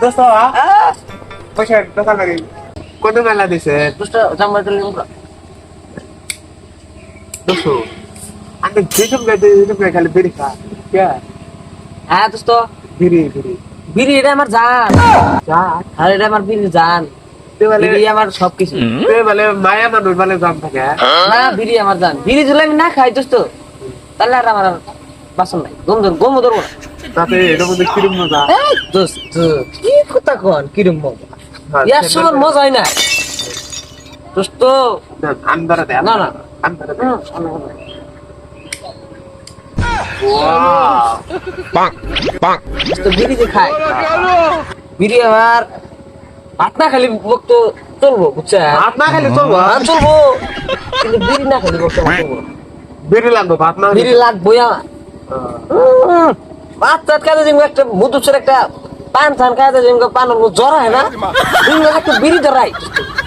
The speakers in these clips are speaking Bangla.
দোস্ত পয়সা দোস্ত লাগে কত মেলা দিছে দোস্ত দোস্ত আমি যেসব যেসব খালি খা হ্যাঁ দোস্ত। বিড়ি বিড়ি। বিড়ি এটা আমার জান। যা আর এটা আমার বিড়ি জান। আমার সবকিছু। বলে মায়া মানুষ বলে জান থাকে না বিড়ি আমার জান। বিড়ি যদি আমি না খাই দোস্ত তাহলে আর আমার বাসন নাই গম ধর গম ধরবো না। তাতে এটা মধ্যে কিরম মজা? এই দোস্ত কি কথা কন কিরম মজা? ইয়ার সমান মজা হয় না দোস্ত আন্দারা দে না, না। আন্দারা দে দোস্ত বিড়ি যে খায়। বিড়ি আমার ভাত না খালি বক্ত চলবো বুঝছে? ভাত না খালি চলবো? চলবো। কিন্তু বিড়ি না খালি বক্ত আমার চলবো। না। বিড়ি লাগবো ভাত না বিড়ি লাগবোই আমার। টাত কাজে যেমন একটা মুদুসের একটা পান থান কাজে যেমন পান জ্বর হয় না? যেমন একটা বিড়ি ধরাই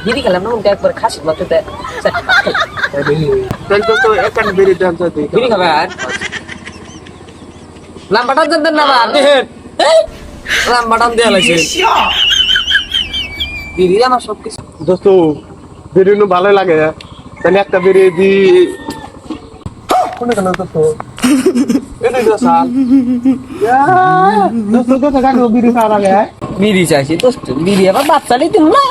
বিড়ি খেলাম না মুখটা একবার খাসি মাত্র এখানে বিড়ি দেন তো খাবে? আর লাম্বাটা দেন না বা দেখেন লাম্বাটা দেওয়া লাগছে। বিড়ি আমার সব কিছু দোস্ত বিড়ি ভালো লাগে। তাহলে একটা বিড়ি দি। কোনে কেন দোস্ত? তো তো বিড়ি চাইছি দোস্ত বিড়ি আবার বাচ্চা নিতে না